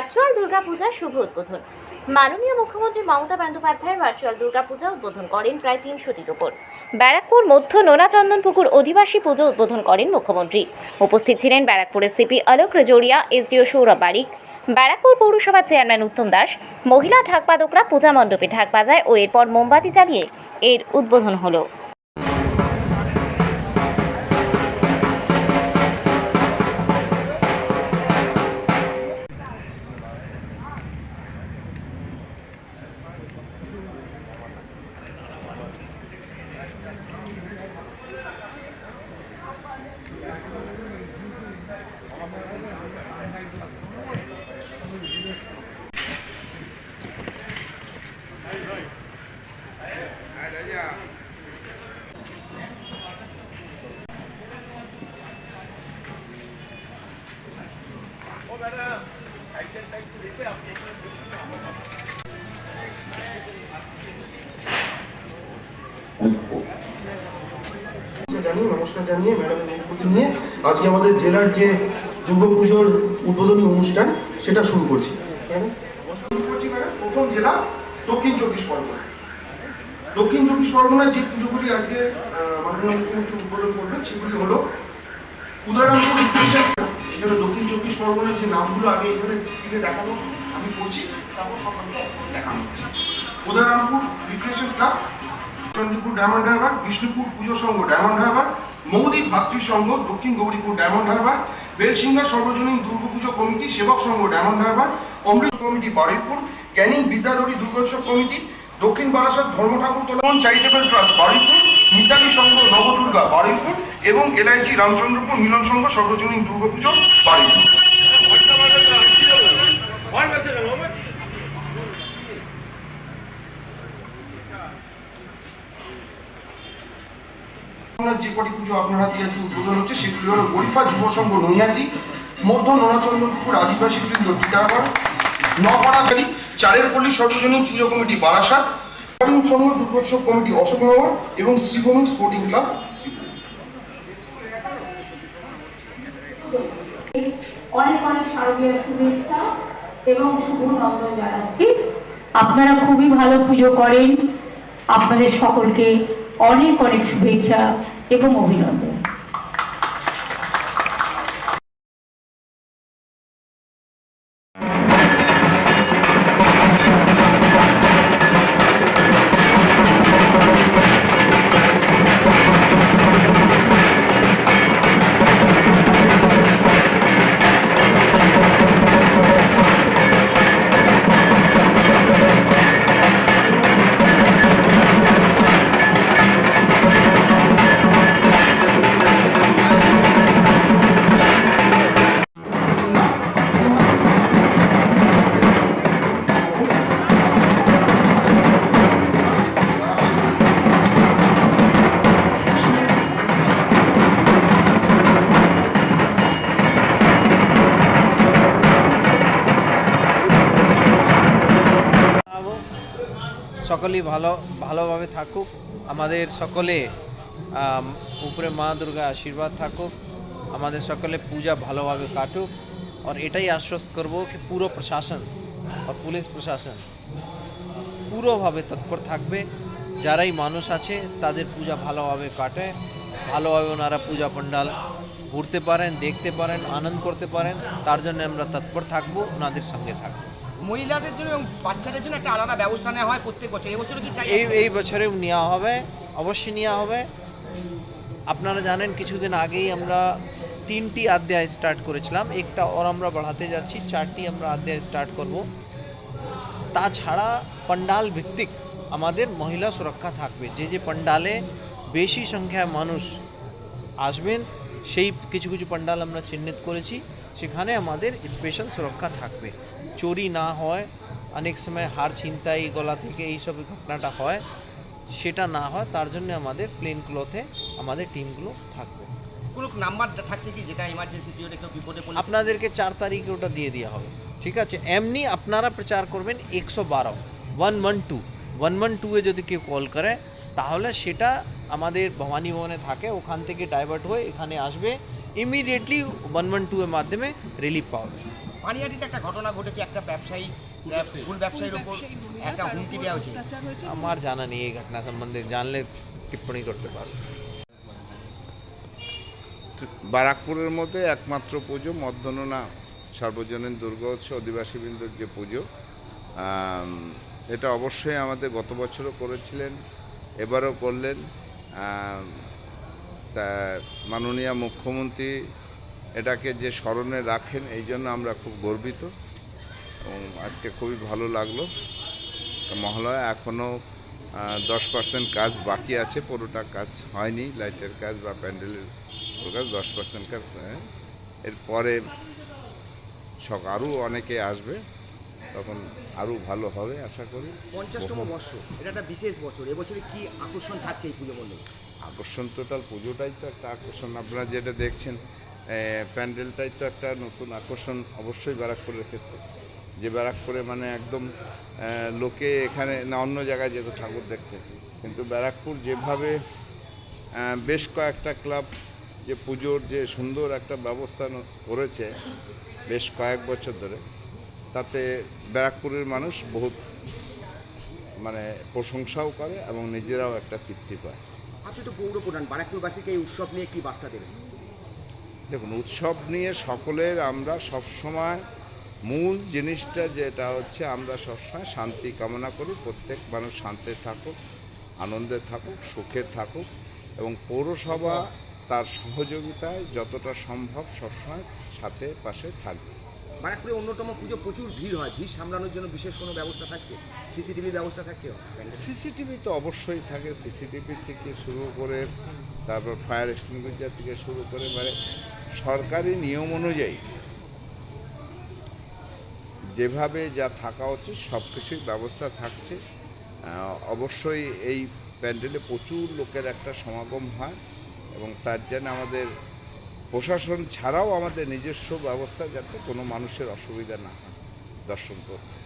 Virtual দুর্গাপূজার শুভ উদ্বোধন। মাননীয় মুখ্যমন্ত্রী মমতা বন্দ্যোপাধ্যায় ভার্চুয়াল দুর্গাপূজা উদ্বোধন করেন প্রায় তিনশোটির উপর। ব্যারাকপুর মধ্য নোনাচন্দন পুকুর অধিবাসী পুজো উদ্বোধন করেন মুখ্যমন্ত্রী। উপস্থিত ছিলেন ব্যারাকপুরের সিপি অলোক রেজোরিয়া, এসডিও সৌরভ বারিক। ব্যারাকপুর পৌরসভা চেয়ারম্যান উত্তম দাস, মহিলা ঢাকবাদকরা পূজা মণ্ডপে ঢাক বাজায় ও এরপর মোমবাতি জ্বালিয়ে এর উদ্বোধন হলো। আজকে আমাদের জেলার যে দুর্গাপুজোর উদ্বোধনী অনুষ্ঠান, সেটা শুরু করছি। প্রথম জেলা দক্ষিণ চব্বিশ পরগনা দক্ষিণ চব্বিশ পরগনার যে পুজোগুলি আজকে মাননীয় মুখ্যমন্ত্রী উদ্বোধন করবেন, সেগুলি হলো স্পেশাল এখানে দক্ষিণ চব্বিশ পরগনার যে নামগুলো আগে এখানে স্ক্রিনে দেখানো আমি করছি তারপর সকালটা দেখানো উদয়রামপুর রিক্রিয়েশন ক্লাব চন্দ্রপুর ডায়মন্ড হারবার বিষ্ণুপুর পুজো সংঘ ডায়মন্ড হারবার মৌদিক ভাতৃ সংঘ, দক্ষিণ গৌরীপুর ডায়মন্ড হারবার বেলসিংহা সর্বজনীন Durga Puja committee, Sevak Sangha Diamond Harbour Amrit committee Baruipur Canning Vidyadhari Durgotsav committee, Dakshin Barasat Dharma Thakur Tolan charitable trust Baruipur, Mitali Sangha Nabadurga এবং এলআইজি রামচন্দ্রপুর মিলন সংঘ সর্বজনীন দুর্গাপুজো যে কটি পুজো আপনার উদ্বোধন হচ্ছে, সেগুলি যুব সংঘ নৈহাটি, মধ্য চারের এবং শ্রীভূমি স্পোর্টিং ক্লাব অনেক অনেক শারদীয় শুভেচ্ছা এবং শুভ নন্দন জানাচ্ছি। আপনারা খুবই ভালো পুজো করেন। আপনাদের সকলকে অনেক অনেক শুভেচ্ছা এবং অভিনন্দন। সকলেই ভালো, ভালোভাবে থাকুক। আমাদের সকলে উপরে মা দুর্গা আশীর্বাদ থাকুক। আমাদের সকলে পূজা ভালোভাবে কাটুক। আর এটাই আশ্বস্ত করব কি পুরো প্রশাসন আর পুলিশ প্রশাসন পুরোভাবে তৎপর থাকবে। যারাই মানুষ আছে, তাদের পূজা ভালোভাবে কাটে। ভালোভাবে ওনারা পূজা পণ্ডাল ঘুরতে পারেন, দেখতে পারেন, আনন্দ করতে পারেন। তার জন্য আমরা তৎপর থাকব, ওনাদের সঙ্গে থাকব। মহিলাদের জন্য এবং বাচ্চাদের জন্য একটা আলাদা ব্যবস্থা নেওয়া হয় প্রত্যেক বছর। এবছর কি এই এই বছরে নেওয়া হবে, অবশ্যই নেওয়া হবে। আপনারা জানেন, কিছুদিন আগেই আমরা তিনটি অধ্যায় স্টার্ট করেছিলাম। একটা ওর আমরা বাড়াতে যাচ্ছি, চারটি আমরা অধ্যায় স্টার্ট করব। তাছাড়া পণ্ডাল ভিত্তিক আমাদের মহিলা সুরক্ষা থাকবে। যে যে পণ্ডালে বেশি সংখ্যায় মানুষ আসবেন, সেই কিছু কিছু পণ্ডাল আমরা চিহ্নিত করেছি। সেখানে আমাদের স্পেশাল সুরক্ষা থাকবে। চুরি না হয় অনেক সময় হার ছিনতাই গলা থেকে এইসব ঘটনাটা হয় সেটা না হয় তার জন্য আমাদের প্লেন ক্লথে আমাদের টিমগুলো থাকবে। কোনো নাম্বার থাকছে কি? যেটা ইমার্জেন্সি পিরিয়ডে কেউ বিপদে পড়লে আপনাদেরকে চার তারিখে ওটা দিয়ে দেওয়া হবে। ঠিক আছে? এমনি আপনারা প্রচার করবেন একশো বারো one one two one one টুয়ে যদি কেউ কল করে তাহলে সেটা আমাদের ভবানী ভবনে থাকে ওখান থেকে ডাইভার্ট হয়ে এখানে আসবে। ইমিডিয়েটলি ওয়ান ওয়ান টু এর মাধ্যমে রিলিফ পাবে পানিহাটিতে একটা ঘটনা ঘটেছে একটা ব্যবসায়ী ফুল ব্যবসায়ীর উপর একটা হুমকি দেওয়া হয়েছে। আমার জানা নেই এই ঘটনা সম্বন্ধে জানলে টিপ্পণী করতে পারব বারাকপুরের মধ্যে একমাত্র পুজো মধ্যননা সার্বজনীন দুর্গা উৎসব অধিবাসীবৃন্দর যে পুজো। এটা অবশ্যই আমাদের গত বছরও করেছিলেন এবারও করলেন। তা মাননীয় মুখ্যমন্ত্রী এটাকে যে স্মরণে রাখেন এই জন্য আমরা খুব গর্বিত এবং আজকে খুবই ভালো লাগল। মহালয়া এখনও দশ পার্সেন্ট কাজ বাকি আছে পুরোটা কাজ হয়নি লাইটের কাজ বা প্যান্ডেলের কাজ দশ পার্সেন্ট কাজ হ্যাঁ। এরপরে সক আরও অনেকে আসবে তখন আরও ভালো হবে আশা করি। পঞ্চাশতম বর্ষ এটা একটা বিশেষ বছর এবছরে কি আকর্ষণ থাকছে এই পুজো মণ্ডপে? আকর্ষণ টোটাল পুজোটাই তো একটা আকর্ষণ। আপনারা যেটা দেখছেন প্যান্ডেলটাই তো একটা নতুন আকর্ষণ অবশ্যই ব্যারাকপুরের ক্ষেত্রে। যে ব্যারাকপুরে মানে একদম লোকে এখানে না অন্য জায়গায় যেত ঠাকুর দেখতে। কিন্তু ব্যারাকপুর যেভাবে বেশ কয়েকটা ক্লাব যে পুজোর যে সুন্দর একটা ব্যবস্থা করেছে বেশ কয়েক বছর ধরে, তাতে ব্যারাকপুরের মানুষ বহুত মানে প্রশংসাও করে এবং নিজেরাও একটা তৃপ্তি পায়। আপনি তো পৌর প্রধান বারাকপুরবাসীকে এই উৎসব নিয়ে কি বার্তা দেবেন? দেখুন উৎসব নিয়ে সকলের আমরা সবসময় মূল জিনিসটা যেটা হচ্ছে আমরা সবসময় শান্তি কামনা করি। প্রত্যেক মানুষ শান্তি থাকুক আনন্দে থাকুক সুখে থাকুক এবং পৌরসভা তার সহযোগিতায় যতটা সম্ভব সবসময় সাথে পাশে থাকবে। বারাকপুরে অন্যতম পুজো প্রচুর ভিড় হয়, ভিড় সামলানোর জন্য বিশেষ কোনো ব্যবস্থা থাকছে সিসিটিভি ব্যবস্থা থাকছে? সিসিটিভি তো অবশ্যই থাকে, সিসিটিভি থেকে শুরু করে তারপর ফায়ার এক্সটিংগুইজার থেকে শুরু করে মানে সরকারি নিয়ম অনুযায়ী যেভাবে যা থাকা উচিত সব কিছুই ব্যবস্থা থাকছে অবশ্যই এই প্যান্ডেলে প্রচুর লোকের একটা সমাগম হয় এবং তার জন্য আমাদের প্রশাসন ছাড়াও আমাদের নিজস্ব ব্যবস্থা যাতে কোনো মানুষের অসুবিধা না হয়। দর্শন করতে